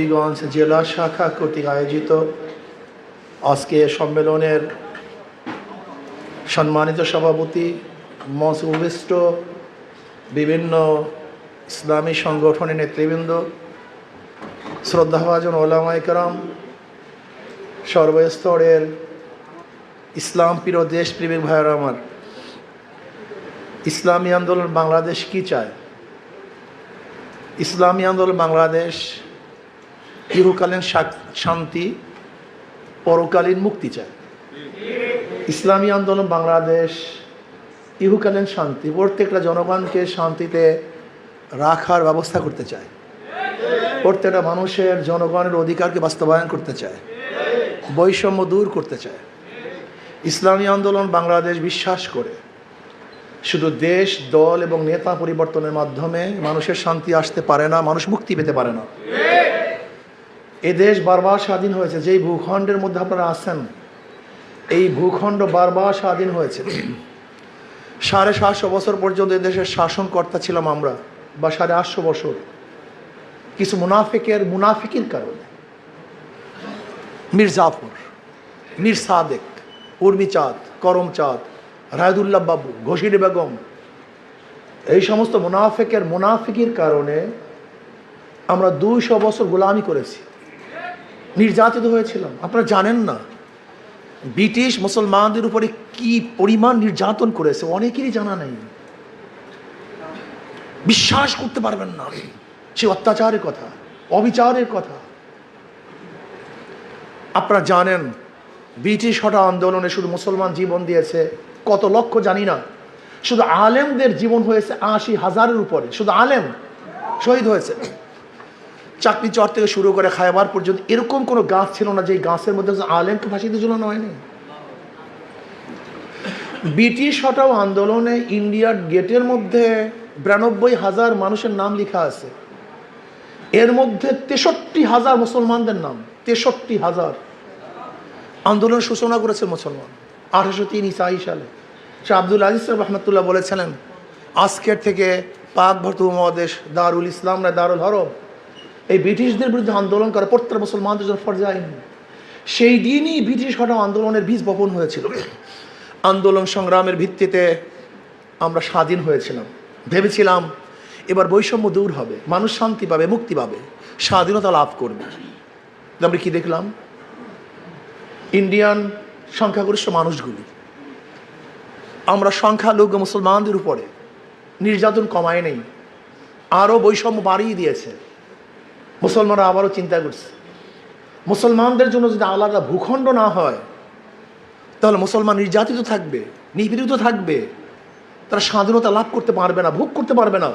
হবিগঞ্জ জেলা শাখা কর্তৃক আয়োজিত আজকে সম্মেলনের সম্মানিত সভাপতি মঞ্চ উপবিষ্ট বিভিন্ন ইসলামী সংগঠনের নেতৃবৃন্দ, শ্রদ্ধাভাজন ওলামাইকরাম সর্বস্তরের ইসলাম প্রিয় দেশপ্রেমিক ভাইয়েরা আমার, ইসলামী আন্দোলন বাংলাদেশ কি চায়? ইসলামী আন্দোলন বাংলাদেশ ইহকালীন শা- শান্তি, পরকালীন মুক্তি চায়। ইসলামী আন্দোলন বাংলাদেশ, ইহুকালীন শান্তি, প্রত্যেকটা জনগণকে শান্তিতে রাখার ব্যবস্থা করতে চায়। প্রত্যেকটা মানুষের জনগণের অধিকারকে বাস্তবায়ন করতে চায়। বৈষম্য দূর করতে চায়। ইসলামী আন্দোলন বাংলাদেশ বিশ্বাস করে। শুধু দেশ, দল এবং নেতা পরিবর্তনের মাধ্যমে মানুষের শান্তি আসতে পারে না, মানুষ মুক্তি পেতে পারে না। এ দেশ বারবার স্বাধীন হয়েছে, যেই ভূখণ্ডের মধ্যে আপনারা আছেন, এই ভূখণ্ড বারবার স্বাধীন হয়েছে। সাড়ে সাতশো বছর পর্যন্ত এ দেশের শাসনকর্তা ছিলাম আমরা, বা সাড়ে আটশো বছর। কিছু মুনাফিকের, মুনাফিকির কারণে। মীর জাফর, মীর সাদেক, উর্মি চাঁদ, করম চাঁদ, রায়দুল্লাহ বাবু, ঘোষির বেগম, এই সমস্ত মুনাফিকের, মুনাফিকির কারণে আমরা দুইশো বছর গোলামি করেছি। নির্যাতিত হয়েছিলাম আপনারা জানেন না। ব্রিটিশ মুসলমানদের উপরে কি পরিমাণ নির্যাতন করেছে, অনেকেরই জানা নেই। বিশ্বাস করতে পারবেন না। সে অত্যাচারের কথা, অবিচারের কথা। আপনারা জানেন, ব্রিটিশ হটা আন্দোলনে শুধু মুসলমান জীবন দিয়েছে কত লক্ষ জানি না। শুধু আলেমদের জীবন হয়েছে আশি হাজারের উপরে। শুধু আলেম শহীদ হয়েছে। চাকরি চর থেকে শুরু করে খায়বার পর্যন্ত এরকম কোনো গাছ ছিল না যে গাছের মধ্যে আলেমকে ফাঁসিতে ঝুলানো হয়নি? ব্রিটিশ হটাও আন্দোলনে ইন্ডিয়ার গেটের মধ্যে বিরানব্বই হাজার মানুষের নাম লেখা আছে। এর মধ্যে তেষট্টি হাজার মুসলমানদের নাম, তেষট্টি হাজার। আন্দোলন সূচনা করেছে মুসলমান আঠারোশো তিন ইসাই সালে। সে আব্দুল আজিজ সাহেব রহমতুল্লাহ বলেছিলেন আজকের থেকে পাক ভর্ত মহাদেশ দারুল ইসলাম না দারুল হরব এই ব্রিটিশদের বিরুদ্ধে আন্দোলন করে প্রত্যেক মুসলমানদের জন্য ফরজে সেই দিনই ব্রিটিশ হটাও আন্দোলনের বীজ বপন হয়েছিল। আন্দোলন সংগ্রামের ভিত্তিতে আমরা স্বাধীন হয়েছিলাম। ভেবেছিলাম এবার বৈষম্য দূর হবে, মানুষ শান্তি পাবে, মুক্তি পাবে, স্বাধীনতা লাভ করবে। আমরা কি দেখলাম? ইন্ডিয়ান সংখ্যাগরিষ্ঠ মানুষগুলি, আমরা সংখ্যালঘু মুসলমানদের উপরে নির্যাতন কমায় নেই, আরও বৈষম্য বাড়িয়ে দিয়েছে। মুসলমানরা আবারও চিন্তা করছে। মুসলমানদের জন্য যদি আলাদা ভূখণ্ড না হয়, তাহলে মুসলমান নির্যাতিত থাকবে, নিপীড়িত থাকবে, তারা স্বাধীনতা লাভ করতে পারবে না, ভোগ করতে পারবে না।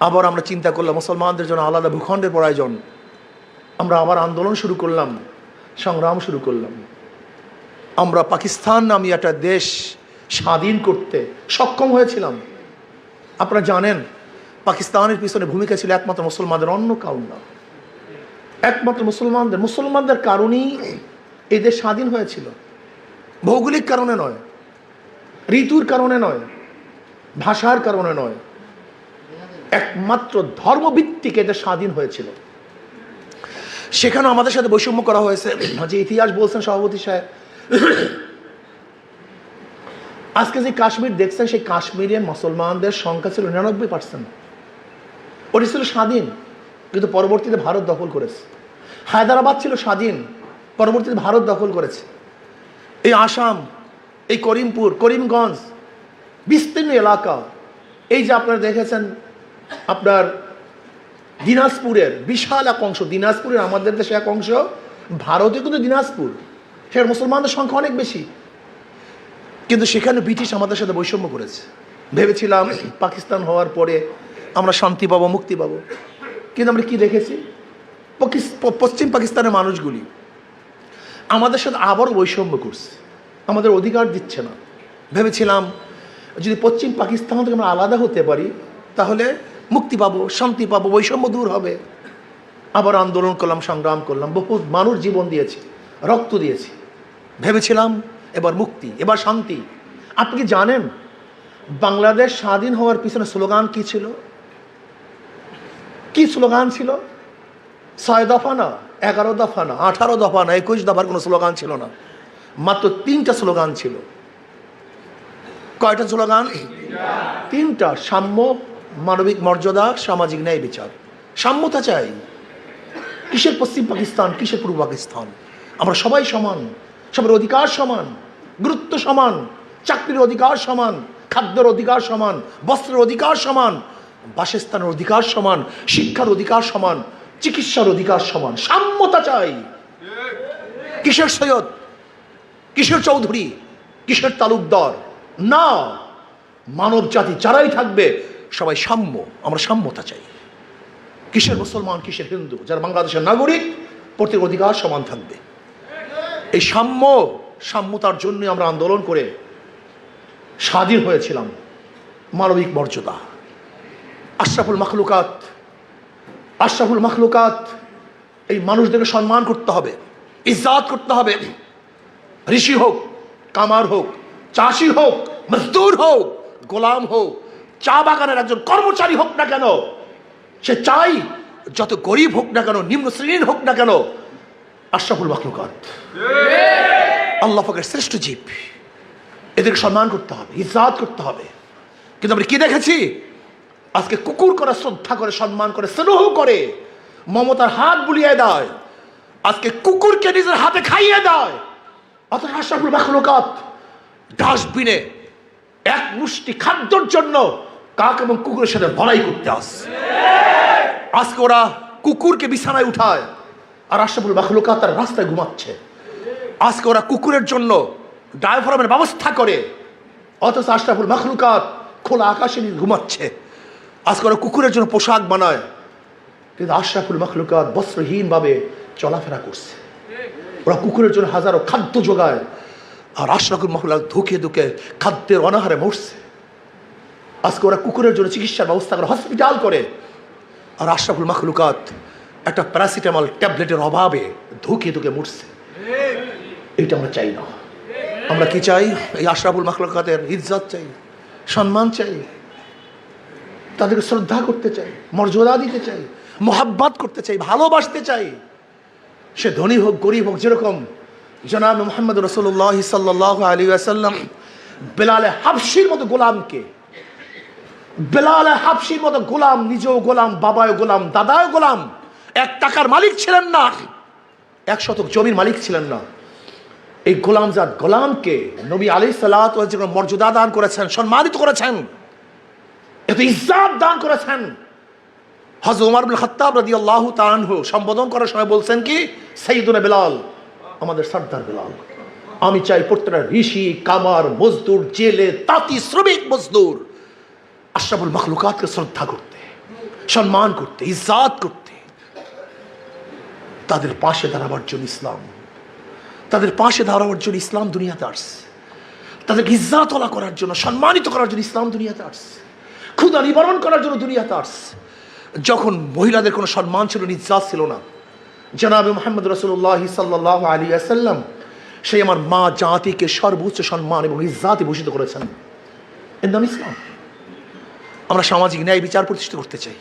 আবার আমরা চিন্তা করলাম, মুসলমানদের জন্য আলাদা ভূখণ্ডের প্রয়োজন আমরা আবার আন্দোলন শুরু করলাম, সংগ্রাম শুরু করলাম। আমরা পাকিস্তান নামী একটা দেশ স্বাধীন করতে সক্ষম হয়েছিলাম। আপনারা জানেন পাকিস্তানের পিছনে ভূমিকা ছিল একমাত্র মুসলমানদের, অন্য কারণ না। একমাত্র মুসলমানদের মুসলমানদের কারণেই এই দেশ স্বাধীন হয়েছিল। ভৌগোলিক কারণে নয়, ঋতুর কারণে নয়, ভাষার কারণে নয়, একমাত্র ধর্মভিত্তিক এদের স্বাধীন হয়েছিল। সেখানে আমাদের সাথে বৈষম্য করা হয়েছে। যে ইতিহাস বলছেন সভাপতি সাহেব। আজকে যে কাশ্মীর দেখছেন, সেই কাশ্মীরে মুসলমানদের সংখ্যা ছিল নিরানব্বই পার্সেন্ট ওটি ছিল স্বাধীন, কিন্তু পরবর্তীতে ভারত দখল করেছে। হায়দ্রাবাদ ছিল স্বাধীন, পরবর্তীতে ভারত দখল করেছে। এই আসাম, এই করিমপুর, করিমগঞ্জ, বিস্তীর্ণ এলাকা, এই যে আপনারা দেখেছেন, আপনার দিনাজপুরের বিশাল এক অংশ, দিনাজপুরের আমাদের দেশে এক অংশ, ভারতে কিন্তু দিনাজপুর। সেখানে মুসলমানদের সংখ্যা অনেক বেশি। কিন্তু সেখানে ব্রিটিশ আমাদের সাথে বৈষম্য করেছে। ভেবেছিলাম পাকিস্তান হওয়ার পরে আমরা শান্তি পাবো, মুক্তি পাবো। কিন্তু আমরা কি দেখেছি? পশ্চিম পাকিস্তানের মানুষগুলি আমাদের সাথে আবারও বৈষম্য করছে। আমাদের অধিকার দিচ্ছে না। ভেবেছিলাম, যদি পশ্চিম পাকিস্তান থেকে আমরা আলাদা হতে পারি, তাহলে মুক্তি পাবো, শান্তি পাবো, বৈষম্য দূর হবে। আবার আন্দোলন করলাম, সংগ্রাম করলাম, বহু মানুষ জীবন দিয়েছি, রক্ত দিয়েছি। ভেবেছিলাম, এবার মুক্তি, এবার শান্তি। আপনি কি জানেন, বাংলাদেশ স্বাধীন হওয়ার পিছনে স্লোগান কি ছিল? কি স্লোগান ছিল? ছয় দফা না, এগারো দফা না, আঠারো দফা না, একুশ দফার কোনো স্লোগান ছিল না। মাত্র তিনটা স্লোগান ছিল। কয়টা স্লোগান? তিনটা। সাম্য, মানবিক মর্যাদা, সামাজিক ন্যায় বিচার। সাম্যতা চাই। কিসের পশ্চিম পাকিস্তান, কিসের পূর্ব পাকিস্তান? আমরা সবাই সমান, সবার অধিকার সমান, গুরুত্ব সমান, চাকরির অধিকার সমান, খাদ্যের অধিকার সমান, বস্ত্রের অধিকার সমান বাসস্থানের অধিকার সমান, শিক্ষার অধিকার সমান, চিকিৎসার অধিকার সমান। সাম্যতা চাই। কিসের সৈয়দ? কিসের চৌধুরী? কিসের তালুকদার? না। মানব জাতি যারাই থাকবে, সবাই সাম্য। আমরা সাম্যতা চাই। কিসের মুসলমান, কিসের হিন্দু? যারা বাংলাদেশের নাগরিক প্রত্যেক অধিকার সমান থাকবে। এই সাম্য, সাম্যতার জন্যই আমরা আন্দোলন করে স্বাধীন হয়েছিলাম। মানবিক মর্যাদা। আশরাফুল মখলুকাত আশরাফুল মখলুকাত, এই মানুষদেরকে সম্মান করতে হবে, ইজ্জাত করতে হবে। ঋষি হোক, কামার হোক, চাষি হোক, মজদুর হোক, গোলাম হোক, চা বাগানের একজন কর্মচারী হোক না কেন, সে চাই যত গরিব হোক না কেন, নিম্ন শ্রেণির হোক না কেন, আশরাফুল মখলুকাত। আল্লাহ পাকের শ্রেষ্ঠ জীব। এদেরকে সম্মান করতে হবে, ইজ্জাত করতে হবে। কিন্তু আমরা কি দেখেছি? আজকে কুকুর করে শ্রদ্ধা করে, সম্মান করে, স্নেহ করে, মমতার হাত বুলিয়ে দেয়। আজকে কুকুরকে নিজের হাতে খাইয়ে দেয়। অথচ আশরাফুল মখলুকাত ডাস্টবিনে এক মুষ্টি খাদ্যর জন্য কাক এবং কুকুরের সাথে লড়াই করতে আসছে। আজকে ওরা কুকুরকে বিছানায় উঠায় আর আশরাফুল মখলুকাত তার রাস্তায় ঘুমাচ্ছে। আজকে ওরা কুকুরের জন্য ডায়াফ্রামের ব্যবস্থা করে। অথচ আশরাফুল মখলুকাত খোলা আকাশে নিয়ে ঘুমাচ্ছে। আজকে ওরা কুকুরের জন্য পোশাক বানায়। কিন্তু আশরাফুল মখলুকাত বস্ত্রহীনভাবে চলাফেরা করছে। ওরা কুকুরের জন্য হাজারো খাদ্য যোগায় আর আশরাফুল মখলুকাত ধুকে ধুকে খাদ্যের অনাহারে মরছে। আজকে ওরা কুকুরের জন্য চিকিৎসার ব্যবস্থা করে, হসপিটাল করে। আর আশরাফুল মখলুকাত একটা প্যারাসিটামল ট্যাবলেটের অভাবে ধুকে ধুকে মরছে। এটা আমরা চাই না। আমরা কি চাই? এই আশরাফুল মখলুকাতের ইজ্জত চাই, সম্মান চাই। তাদেরকে শ্রদ্ধা করতে চাই, মর্যাদা দিতে চাই, মোহাব্বত করতে চাই, ভালোবাসতে চাই। সে ধনী হোক, গরিব হোক, যেরকম জনাব মোহাম্মদ রসুল্লাহ সাল্লাহ আলী আসাল্লাম বেলালে হাফসির মতো গোলামকে, বেলালে হাফসির মতো গোলাম, নিজেও গোলাম বাবাও গোলাম দাদাও গোলাম, এক টাকার মালিক ছিলেন না, এক শতক জমির মালিক ছিলেন না। এই গোলামজাত গোলামকে নবী আলী সাল্লাহ মর্যাদা দান করেছেন, সম্মানিত করেছেন। এত ইজ্জাত দান করেছেন। হজরত উমর বিন খত্তাব রাদি আল্লাহ সম্বোধন করার সময় বলছেন কি? সঈদুল বেলাল, আমাদের সর্দার বেলাল, আমি চাই প্রত্যেকটা ঋষি, কামার, মজদুর, জেলে, তাঁতি, শ্রমিক, মজদুর, আশরাফুল মখলুকাতকে শ্রদ্ধা করতে, সম্মান করতে, ইজ্জাত করতে, তাদের পাশে দাঁড়াবার জন্য ইসলাম, তাদের পাশে দাঁড়াবার জন্য ইসলাম দুনিয়াতে আসছে, তাদেরকে ইজ্জাতলা করার জন্য, সম্মানিত করার জন্য ইসলাম দুনিয়াতে আসছে। ক্ষুদা নিবারণ করার জন্য দুনিয়াতে আসছে। যখন মহিলাদের কোনো সম্মান ছিল নিজ্জাত ছিল না। জনাবে মোহাম্মদ রসুল্লাহ সাল্লাহ আলী আসাল্লাম সেই আমার মা জাতিকে সর্বোচ্চ সম্মান এবং ইজ্জাতে ভূষিত করেছেন। এর নাম ইসলাম। আমরা সামাজিক ন্যায় বিচার প্রতিষ্ঠিত করতে চাই।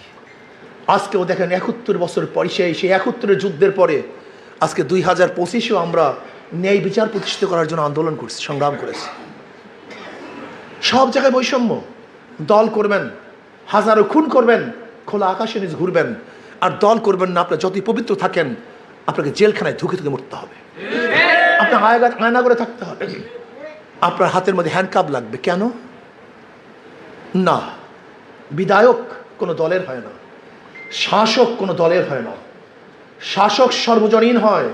আজকেও দেখেন একাত্তর বছর পরে, সেই সেই একাত্তরের যুদ্ধের পরে, আজকে দুই হাজার পঁচিশেও আমরা ন্যায় বিচার প্রতিষ্ঠিত করার জন্য আন্দোলন করছি, সংগ্রাম করেছি। সব জায়গায় বৈষম্য। দল করবেন, হাজারো খুন করবেন, খোলা আকাশে নিজ ঘুরবেন। আর দল করবেন না, আপনার যতই পবিত্র থাকেন, আপনাকে জেলখানায় ধুকে ধুকে মরতে হবে। আপনার আয়গা আয়না করে থাকতে হবে। আপনার হাতের মধ্যে হ্যান্ডকাপ লাগবে। কেন? না, বিধায়ক কোনো দলের হয় না। শাসক কোনো দলের হয় না। শাসক সর্বজনীন হয়।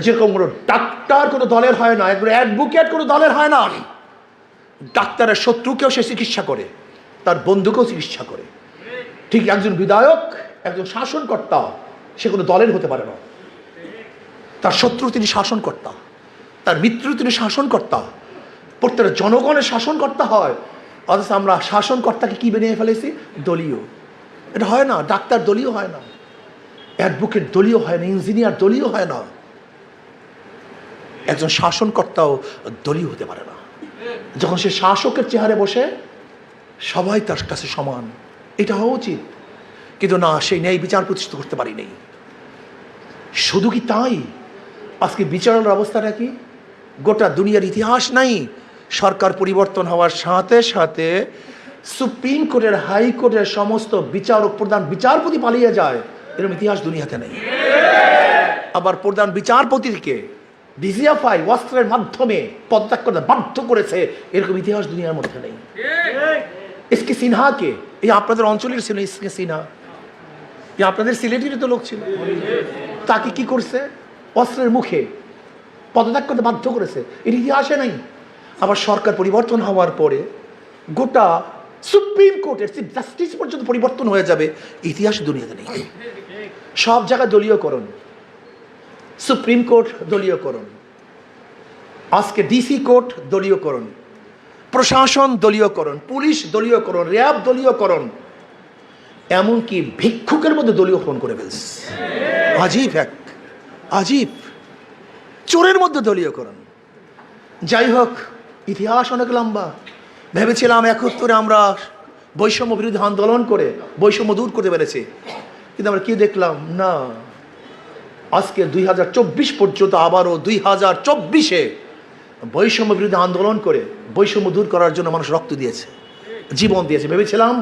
যেরকম কোনো ডাক্তার কোনো দলের হয় না একবার অ্যাডভোকেট কোনো দলের হয় না। ডাক্তারের শত্রুকেও সে চিকিৎসা করে, তার বন্ধুকেও চিকিৎসা করে। ঠিক একজন বিধায়ক, একজন শাসনকর্তা, সে কোনো দলের হতে পারে না। তার শত্রু তিনি শাসনকর্তা, তার মিত্র তিনি শাসনকর্তা। প্রত্যেকটা জনগণের শাসনকর্তা হয়, অথচ আমরা শাসনকর্তাকে কি বেরিয়ে ফেলেছি? দলীয়। এটা হয় না, ডাক্তার দলীয় হয় না, অ্যাডভোকেট দলীয় হয় না, ইঞ্জিনিয়ার দলীয় হয় না। একজন শাসনকর্তাও দলীয় হতে পারে না। যখন সে শাসকের চেহারে বসে, সবাই তার কাছে সমান। এটা হওয়া উচিত। কিন্তু না সেই ন্যায় বিচার প্রতিষ্ঠিত করতে পারি নেই। শুধু কি তাই? আজকে বিচারের অবস্থাটা কি গোটা দুনিয়ার ইতিহাস নাই। সরকার পরিবর্তন হওয়ার সাথে সাথে সুপ্রিম কোর্টের হাইকোর্টের সমস্ত বিচারক, প্রধান বিচারপতি পালিয়ে যায়। এরকম ইতিহাস দুনিয়াতে নেই। আবার প্রধান বিচারপতিকে ডিজিএফআই অস্ত্রের মাধ্যমে পদত্যাগ করতে বাধ্য করেছে এরকম ইতিহাস দুনিয়ার মধ্যে নেই। এসকে সিনহাকে এই আপনাদের অঞ্চলের ছিল এসকে সিনহা। এই আপনাদের সিলেটেরই তো লোক ছিল। তাকে কি করছে? অস্ত্রের মুখে পদত্যাগ করতে বাধ্য করেছে। এর ইতিহাসে নাই। আবার সরকার পরিবর্তন হওয়ার পরে গোটা সুপ্রিম কোর্টের চিফ জাস্টিস পর্যন্ত পরিবর্তন হয়ে যাবে। ইতিহাস দুনিয়াতে নেই। সব জায়গায় দলীয়করণ। Supreme court দলীয়করণ। আজকে ডিসি কোর্ট দলীয়করণ। প্রশাসন দলীয়করণ। পুলিশ দলীয়করণ। র্যাব দলীয়করণ। এমনকি ভিক্ষুকের মধ্যে দলীয়করণ করে ফেলছে। আজীব এক। আজীব। চোরের মধ্যে দলীয়করণ। যাই হোক, ইতিহাস অনেক লম্বা। ভেবেছিলাম একাত্তরে আমরা বৈষম্য বিরোধী আন্দোলন করে, বৈষম্য দূর করতে পেরেছি। কিন্তু আমরা কি দেখলাম? না। আজকে দুই হাজার চব্বিশ পর্যন্ত আবারও দুই হাজার চব্বিশে বৈষম্য বিরুদ্ধে আন্দোলন করে বৈষম্য দূর করার জন্য মানুষ রক্ত দিয়েছে, জীবন দিয়েছে। ভেবেছিলাম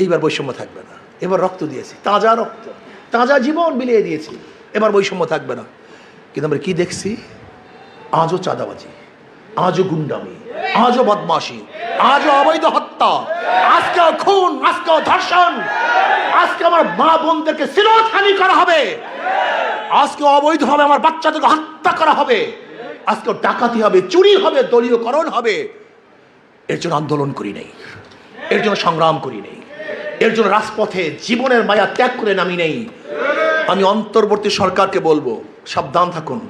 এইবার বৈষম্য থাকবে না। এবার রক্ত দিয়েছি, তাজা রক্ত, তাজা জীবন বিলিয়ে দিয়েছি, এবার বৈষম্য থাকবে না। কিন্তু আমরা কি দেখছি? আজও চাঁদাবাজি, আজও গুন্ডামি, আজও বদমাশি, আজও অবৈধ হত্যা আজকে খুন আজকে ধর্ষণ, আজকে আমার মা বোনদেরকে শিরোধানি করা হবে। আজকে অবৈধভাবে আমার বাচ্চাদেরকে হত্যা করা হবে। আজকে ডাকাতি হবে, চুরি হবে, দলীয়করণ হবে। এর জন্য আন্দোলন করি নেই। এর জন্য সংগ্রাম করি নেই। এর জন্য রাজপথে জীবনের মায়া ত্যাগ করে নামি নেই। আমি অন্তর্বর্তী সরকারকে বলব, সাবধান থাকুন।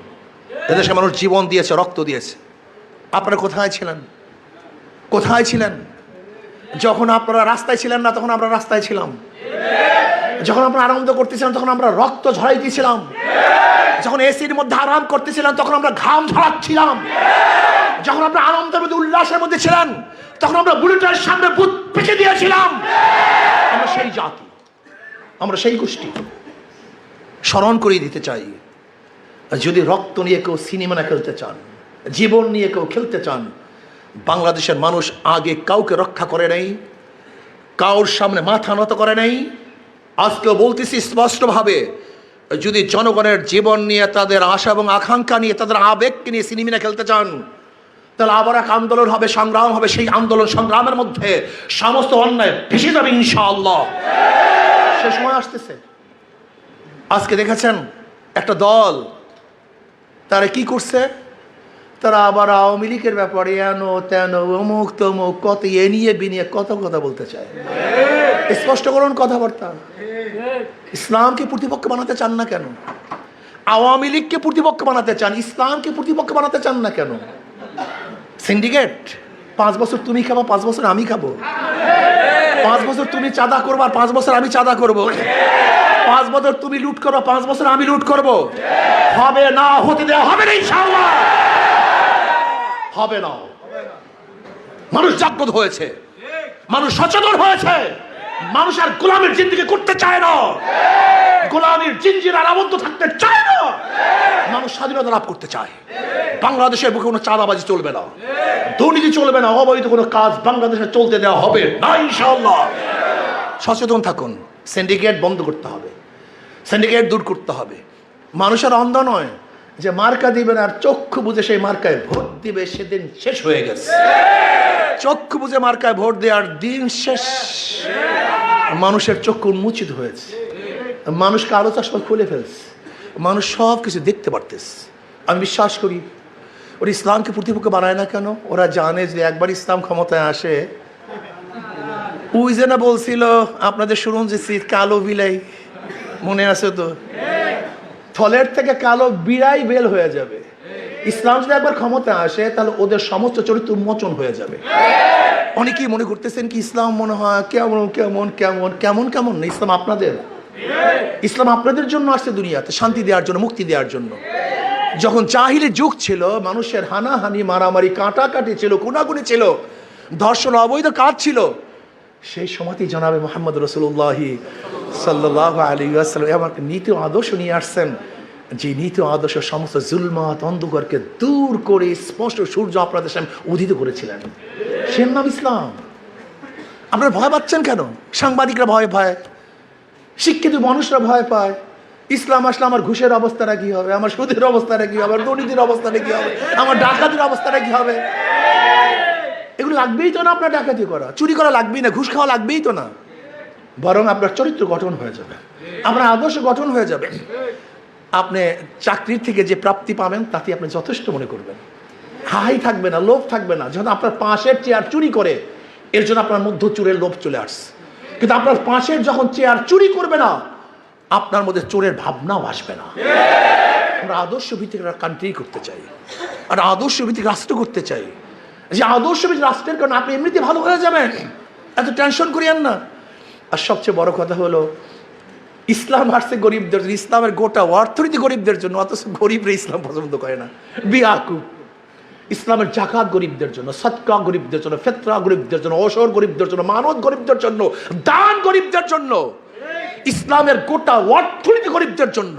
এদেশে মানুষ জীবন দিয়েছে, রক্ত দিয়েছে। আপনারা কোথায় ছিলেন? কোথায় ছিলেন? যখন আপনারা রাস্তায় ছিলেন না, তখন আমরা রাস্তায় ছিলাম। যখন আমরা আনন্দ করতেছিলাম, তখন আমরা রক্ত ঝরাইতেছিলাম। যখন এসির মধ্যে আরাম করতেছিলাম, তখন আমরা ঘাম ঝরাচ্ছিলাম। যখন আমরা আনন্দের মধ্যে, উল্লাসের মধ্যে ছিলেন, তখন আমরা বুলেটের সামনে বুথ পেঁচে দিয়েছিলাম। আমরা সেই জাতি, আমরা সেই গোষ্ঠী। স্মরণ করিয়ে দিতে চাই। যদি রক্ত নিয়ে কেউ সিনেমা খেলতে চান, জীবন নিয়ে কেউ খেলতে চান, বাংলাদেশের মানুষ আগে কাউকে রক্ষা করে নাই কাউর সামনে মাথা নত করে নাই আজকেও বলতেছি স্পষ্টভাবে, যদি জনগণের জীবন নিয়ে তাদের আশা এবং আকাঙ্ক্ষা নিয়ে তাদের আবেগকে নিয়ে সিনেমিনা খেলতে চান, তাহলে আবার এক আন্দোলন হবে, সংগ্রাম হবে, সেই আন্দোলন সংগ্রামের মধ্যে সমস্ত অন্যায় ভেসে যাবে ইনশাআল্লাহ। সে সময় আসতেছে। আজকে দেখেছেন একটা দল, তারা কি করছে? তারা আবার আওয়ামী লীগের ব্যাপারে এন, তেন, অমুক, তমুক, কত এ নিয়ে বিনিয়ে কত কথা বলতে চায়। স্পষ্ট করুন কথাবার্তা। ইসলামকে প্রতিপক্ষ বানাতে চান না কেন? আওয়ামী লীগকে প্রতিপক্ষ বানাতে চান? ইসলামকে প্রতিপক্ষ বানাতে চান না কেন? সিন্ডিকেট, পাঁচ বছর তুমি খাব, পাঁচ বছর আমি খাব। পাঁচ বছর তুমি চাঁদা করব, আর পাঁচ বছর আমি চাঁদা করব। পাঁচ বছর তুমি লুট করব, পাঁচ বছর আমি লুট করব। হবে না, হতে দেওয়া হবে না, ইনশাআল্লাহ। হবে না। মানুষ জাগ্রত হয়েছে। মানুষ সচেতন হয়েছে। মানুষ আর গোলামের জিন্দিগি করতে চায় না। গোলামের জিঞ্জির আর আবদ্ধ থাকতে চায় না। মানুষ স্বাধীনতা লাভ করতে চায়। বাংলাদেশের বুকে কোনো চাঁদাবাজি চলবে না। দুর্নীতি চলবে না। অবৈধ কোনো কাজ বাংলাদেশে চলতে দেওয়া হবে না, ইনশাআল্লাহ। সচেতন থাকুন। সিন্ডিকেট বন্ধ করতে হবে। সিন্ডিকেট দূর করতে হবে। মানুষের অন্ধ নয়। যে মার্কা দিবেন আর চক্ষু বুঝে সেই মার্কায় ভোট দিবে, সেদিন শেষ হয়ে গেছে। চক্ষু বুঝে মার্কায় ভোট দেওয়ার দিন শেষ। মানুষের চক্ষু উন্মোচিত হয়েছে। মানুষকে আলো চশমা খুলে ফেলছে। মানুষ সব কিছু দেখতে পারতেছে। আমি বিশ্বাস করি, ওরা ইসলামকে প্রতিপক্ষ বানায় না কেন? ওরা জানে যে একবার ইসলাম ক্ষমতায় আসে যে বলছিল, আপনাদের শুনুন যে কালো বিলাই, মনে আছে তো? থলের থেকে কালো বিড়াই বেল হয়ে যাবে। ইসলাম যদি একবার ক্ষমতা আসে, তাহলে ওদের সমস্ত চরিত্র উন্মোচন হয়ে যাবে। অনেকেই মনে করতেছেন কি, ইসলাম মনে হয় কেমন কেমন কেমন কেমন কেমন না, ইসলাম আপনাদের। ইসলাম আপনাদের জন্য আসছে দুনিয়াতে, শান্তি দেওয়ার জন্য, মুক্তি দেওয়ার জন্য। যখন চাহিলের যুগ ছিল, মানুষের হানাহানি, মারামারি, কাটাকাটি ছিল কোনাকুনি ছিল, ধর্ষণ, অবৈধ কাজ ছিল, সেই সময়তেই জানাবে মোহাম্মদ রসুল্লাহি সাল্লাহ আলী আসসালাম আমার নীতি আদর্শ নিয়ে আসছেন। যে নীতি আদর্শ সমস্ত জুলমাত, অন্ধকারকে দূর করে স্পষ্ট সূর্য আপনাদের সামনে উদিত করেছিলেন। সে নাম ইসলাম। আপনারা ভয় পাচ্ছেন কেন? সাংবাদিকরা ভয় পায়, শিক্ষিত মানুষরা ভয় পায়। ইসলাম আসলে আমার ঘুষের অবস্থাটা কি হবে? আমার সুদের অবস্থাটা কি হবে? দুর্নীতির অবস্থাটা কি হবে? আমার ডাকাতির অবস্থাটা কি হবে? এগুলো লাগবেই তো না আপনার ডাকাতি করা? চুরি করা লাগবেই না, ঘুষ খাওয়া লাগবেই তো না। বরং আপনার চরিত্র গঠন হয়ে যাবে। আপনার আদর্শ গঠন হয়ে যাবে। আপনি চাকরির থেকে যে প্রাপ্তি পাবেন, তাতে আপনি যথেষ্ট মনে করবেন। হাই থাকবে না, লোভ থাকবে না। যখন আপনার পাশের চেয়ার চুরি করে, এর জন্য আপনার মধ্য চোরের লোভ চলে আসছে। কিন্তু আপনার পাশের যখন চেয়ার চুরি করবে না, আপনার মধ্যে চোরের ভাবনাও আসবে না। আমরা আদর্শ ভিত্তিক কান্ট্রি করতে চাই। আর আদর্শ ভিত্তিক রাষ্ট্র করতে চাই। যে আদর্শ ভিত্তিক রাষ্ট্রের কারণে আপনি এমনিতে ভালো হয়ে যাবেন। এত টেনশন করিয়েন না। আর সবচেয়ে বড় কথা হলো, ইসলাম আসছে গরিবদের জন্য, ইসলামের গোটা অর্থনীতি গরিবদের জন্য, অথচ গরিবরা ইসলাম পছন্দ করে না। বিয়াকু। ইসলামের জাকাত গরিবদের জন্য সৎকা গরিবদের জন্য ফেতরা গরিবদের জন্য ওসর গরিবদের জন্য মানত গরিবদের জন্য, দান গরিবদের জন্য, ইসলামের গোটা অর্থনীতি গরিবদের জন্য।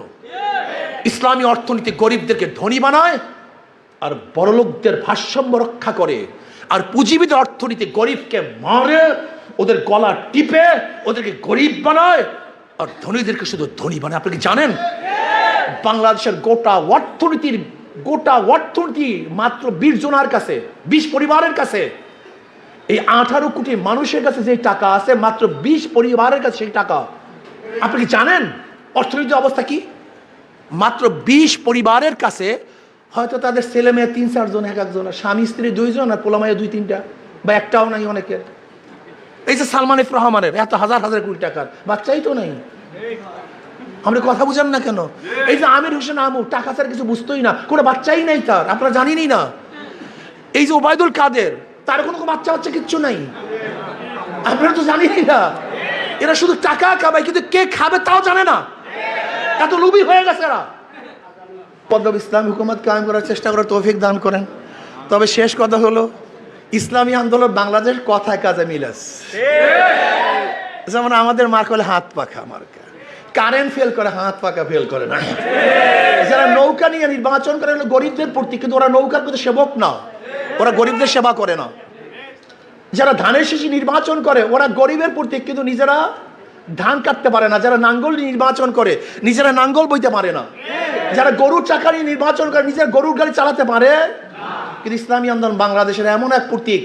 ইসলামী অর্থনীতি গরিবদেরকে ধনী বানায় আর বড়লোকদের ভারসাম্য রক্ষা করে, আর পুঁজিবিদ অর্থনীতি গরিবকে মারে ওদের গলা টিপে, ওদেরকে গরিব বানায়, আর ধনীদেরকে শুধু ধনী বানায়। আপনি কি জানেন? বাংলাদেশের গোটা অর্থনীতির, গোটা অর্থনীতি মাত্র বিশ জনার কাছে, বিশ পরিবারের কাছে। এই আঠারো কোটি মানুষের কাছে যে টাকা আছে, মাত্র বিশ পরিবারের কাছে সেই টাকা। আপনি কি জানেন? অর্থনীতির অবস্থা কি? মাত্র বিশ পরিবারের কাছে হয়তো তাদের ছেলে মেয়ে তিন চারজন, এক একজন স্বামী, স্ত্রী দুইজন, আর পোলামাইয়া দুই তিনটা, বা একটাও নাই অনেকের। এই যে সালমান এফ রহমানের এত হাজার হাজার কোটি টাকার, বাচ্চাই তো নেই। আমরা কথা বুঝেন না কেন? এই যে আমির হোসেন আমু, টাকা ছাড়া কিছু বুঝতোই না, কোনো বাচ্চাই নাই তার, আপনারা জানেনই না। এই যে ওবায়দুল কাদের, তার কোনো বাচ্চা বাচ্চা কিচ্ছু নাই। আপনারা তো জানেনই না। এরা শুধু টাকা কামায়, কিন্তু কে খাবে তাও জানে না। এত লুবি হয়ে গেছে এরা। পদ্মব ইসলাম হুকুমত কায়েম করার চেষ্টা করার তৌফিক দান করেন। তবে শেষ কথা হলো ইসলামী আন্দোলন বাংলাদেশ কথায় কাজে মিলাস যেমন আমাদের মার্ক হাত পাখা মার্কা। কারেন্ট ফেল করে হাত পাকা ফেল করে না। যারা নৌকা নিয়ে নির্বাচন করে গরিবদের প্রতি, কিন্তু ওরা নৌকার প্রতি সেবক না। ওরা গরিবদের সেবা করে না। যারা ধানের শিশি নির্বাচন করে, ওরা গরিবের প্রতি, কিন্তু নিজেরা ধান কাটতে পারে না। যারা নাঙ্গল নির্বাচন করে, নিজেরা নাঙ্গল বইতে পারে না। যারা গরুর চাকা নিয়ে নির্বাচন করে, নিজের গরুর গাড়ি চালাতে পারে কিন্তু ইসলামী আন্দোলন বাংলাদেশের এমন এক প্রতীক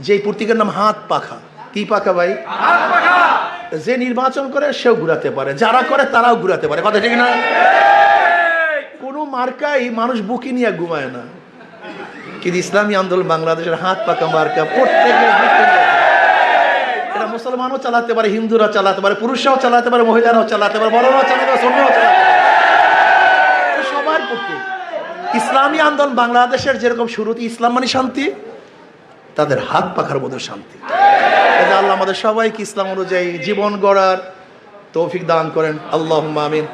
যে প্রতীকের নাম হাত পাখা। কি পাখা ভাই? যে নির্বাচন করে সেও ঘুরাতে পারে যারা করে তারাও ঘুরাতে পারে। কথা ঠিক না? কোনো মার্কাই মানুষ বুকি নিয়ে ঘুমায় না। কিন্তু ইসলামী আন্দোলন বাংলাদেশের হাত পাকা মার্কা প্রত্যেকের। এটা মুসলমানও চালাতে পারে হিন্দুরা চালাতে পারে পুরুষরাও চালাতে পারে মহিলারাও চালাতে পারে বড়রাও চালাতে পারে ছোটরাও চালাতে পারে এটা সবার প্রতি ইসলামী আন্দোলন বাংলাদেশের যেরকম শুরুতে ইসলাম মানে শান্তি, তাদের হাত পাখার মধ্যে শান্তি। আল্লাহ আমাদের সবাইকে ইসলাম অনুযায়ী জীবন গড়ার তৌফিক দান করেন। আল্লাহ আমিন।